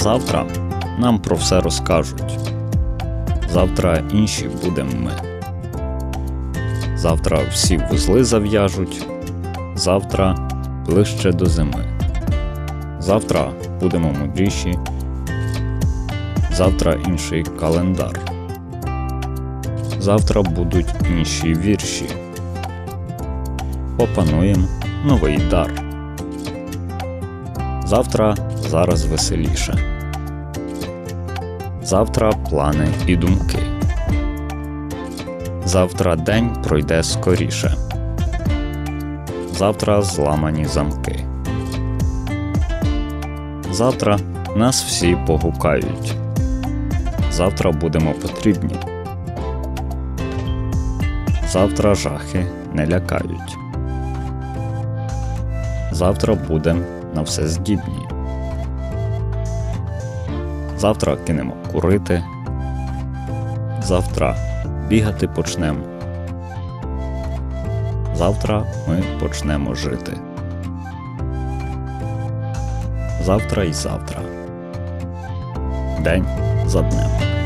Завтра нам про все розкажуть. Завтра інші будемо ми. Завтра всі вузли зав'яжуть. Завтра ближче до зими. Завтра будемо мудріші. Завтра інший календар. Завтра будуть інші вірші. Опануємо новий дар. Завтра зараз веселіше. Завтра плани і думки. Завтра день пройде скоріше. Завтра зламані замки. Завтра нас всі погукають. Завтра будемо потрібні. Завтра жахи не лякають. Завтра будем на все здібні. Завтра кинемо курити. Завтра бігати почнемо. Завтра ми почнемо жити. Завтра і завтра. День за днем.